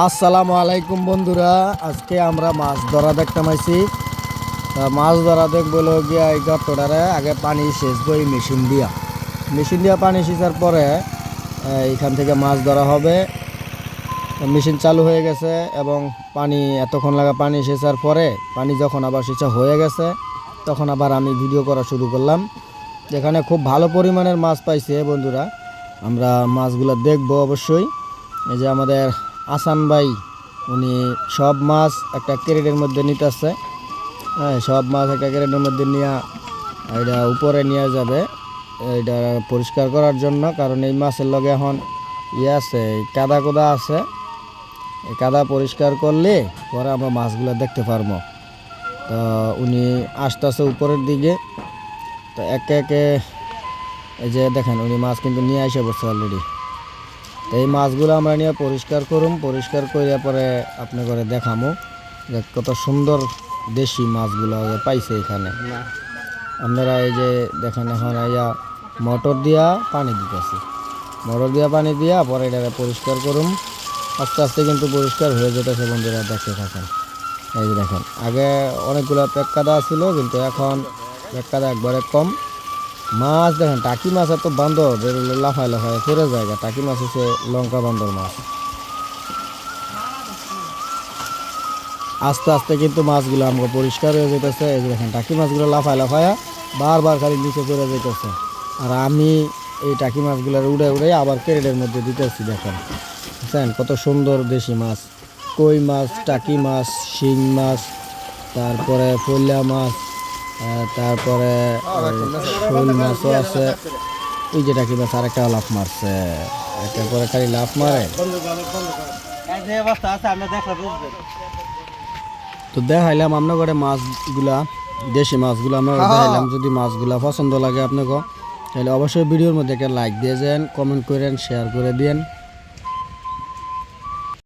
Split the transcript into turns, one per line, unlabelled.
আসসালামু আলাইকুম বন্ধুরা। আজকে আমরা মাছ ধরা দেখতে পাইছি। মাছ ধরা দেখব গিয়া এই গর্তটারে আগে পানি সেচবো এই মেশিন দিয়া। মেশিন দিয়া পানি সেচার পরে এখান থেকে মাছ ধরা হবে। মেশিন চালু হয়ে গেছে এবং পানি, এতক্ষণ লাগা পানি সেচার পরে, পানি যখন আবার সেচা হয়ে গেছে, তখন আবার আমি ভিডিও করা শুরু করলাম। যেখানে খুব ভালো পরিমাণের মাছ পাইছে বন্ধুরা। আমরা মাছগুলো দেখব অবশ্যই। এই যে আমাদের আসান ভাই, উনি সব মাছ একটা ক্যারেটের মধ্যে নিতেছে। হ্যাঁ সব মাছ একটা ক্যারেটের মধ্যে নিয়ে এটা উপরে নিয়ে যাবে। এটা পরিষ্কার করার জন্য, কারণ এই মাছের লগে এখন ইয়ে আছে কাদা কোদা আছে। এই কাদা পরিষ্কার করলে পরে আমরা মাছগুলো দেখতে পারব। তো উনি আসতেছে উপরের দিকে। তো একে একে, এই যে দেখেন, উনি মাছ কিন্তু নিয়ে এসে বসছে অলরেডি এই মাছগুলো আমরা নিয়ে পরিষ্কার করুম পরিষ্কার করে পরে আপনি করে দেখামো যে কত সুন্দর দেশি মাছগুলো পাইছে এখানে। আপনারা এই যে দেখেন এখন আইয়া মোটর দিয়া পানি দিতেছি। মোটর দিয়া পানি দিয়া পরে এটা পরিষ্কার করুম। আস্তে আস্তে কিন্তু পরিষ্কার হয়ে যেতেছে বন্ধুরা দেখতে থাকেন। এই যে দেখেন আগে অনেকগুলো পেক কাদা ছিল কিন্তু এখন পেক কাদা একবারে কম। মাছ দেখেন, টাকি মাছ এত বান্দর যেগুলো লাফায় লাফায় ফেরে জায়গা টাকি মাছ হচ্ছে লঙ্কা বান্দর মাছ। আস্তে আস্তে কিন্তু মাছগুলো আমাকে পরিষ্কার হয়ে যেতেছে এই দেখেন, টাকি মাছগুলো লাফায় লাফায় বারবার খালি নিচে পড়ে যেতেছে আর আমি এই টাকি মাছগুলোর উড়ে উড়ে আবার ক্যারেটের মধ্যে দিতেছি, দেখেন। বুঝছেন? কত সুন্দর দেশি মাছ। কই মাছ, টাকি মাছ, শিং মাছ, তারপরে ফইলা মাছ তারপরে শোল মাছও আছে। এই যেটা টাকি মাছ আরেকটা লাফ মারছে। একটা পরে খালি লাফ মারে। তো দেখাইলাম আপনার ঘরে মাছগুলা দেশি মাছগুলো আমরা দেখাইলাম যদি মাছগুলা পছন্দ লাগে আপনাকে। তাহলে অবশ্যই ভিডিওর মধ্যে একটা লাইক দিয়ে যান কমেন্ট করেন শেয়ার করে দিন